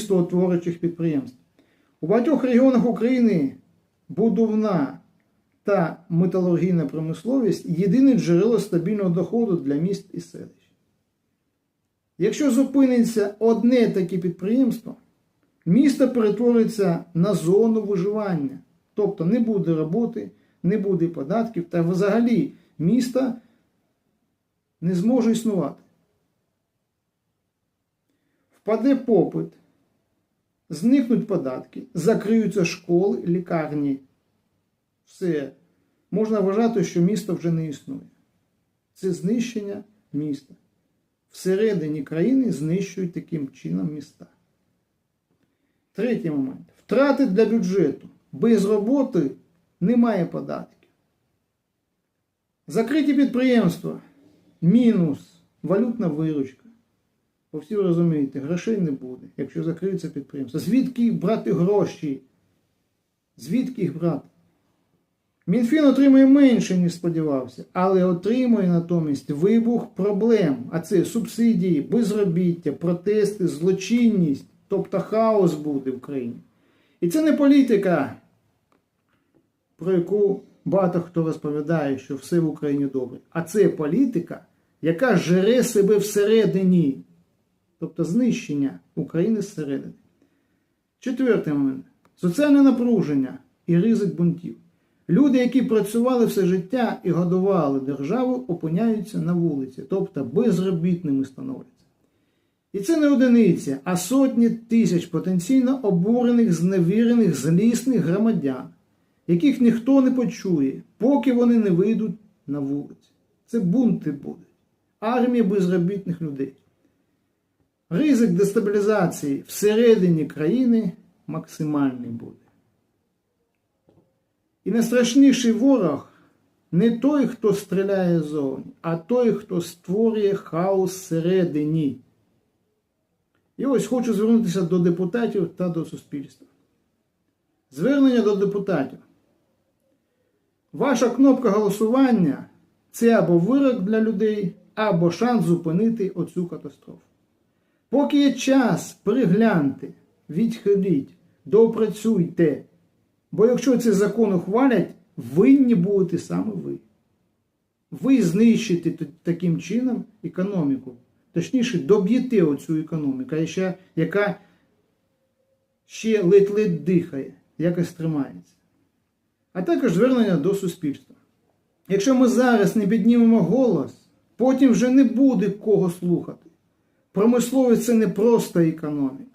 містоутворюючих підприємств. У багатьох регіонах України будовна та металургійна промисловість єдине джерело стабільного доходу для міст і селищ. Якщо зупиниться одне таке підприємство, місто перетвориться на зону виживання. Тобто не буде роботи, не буде податків, та взагалі місто не зможе існувати. Впаде попит, зникнуть податки, закриються школи, лікарні. Все. Можна вважати, що місто вже не існує. Це знищення міста. Всередині країни знищують таким чином міста. Третій момент. Втрати для бюджету. Без роботи немає податків. Закриті підприємства. Мінус. Валютна виручка. Бо всі розумієте, грошей не буде, якщо закриються підприємства. Звідки брати гроші? Звідки їх брати? Мінфін отримує менше, ніж сподівався, але отримує натомість вибух проблем. А це субсидії, безробіття, протести, злочинність, тобто хаос буде в країні. І це не політика, про яку багато хто розповідає, що все в Україні добре. А це політика, яка жере себе всередині, тобто знищення України зсередини. Четвертий момент соціальне напруження і ризик бунтів. Люди, які працювали все життя і годували державу, опиняються на вулиці, тобто безробітними становляться. І це не одиниця, а сотні тисяч потенційно обурених, зневірених, злісних громадян, яких ніхто не почує, поки вони не вийдуть на вулиці. Це бунти будуть. Армія безробітних людей. Ризик дестабілізації всередині країни максимальний буде. І найстрашніший ворог не той, хто стріляє ззовні, а той, хто створює хаос всередині. І ось хочу звернутися до депутатів та до суспільства. Звернення до депутатів. Ваша кнопка голосування це або вирок для людей, або шанс зупинити оцю катастрофу. Поки є час, перегляньте, відхиліть, доопрацюйте. Бо якщо цей закон ухвалять, винні будете саме ви. Ви знищите таким чином економіку. Точніше, доб'єте оцю економіку, яка ще ледь-ледь дихає, якось тримається. А також звернення до суспільства. Якщо ми зараз не піднімемо голос, потім вже не буде кого слухати. Промисловість це не просто економіка.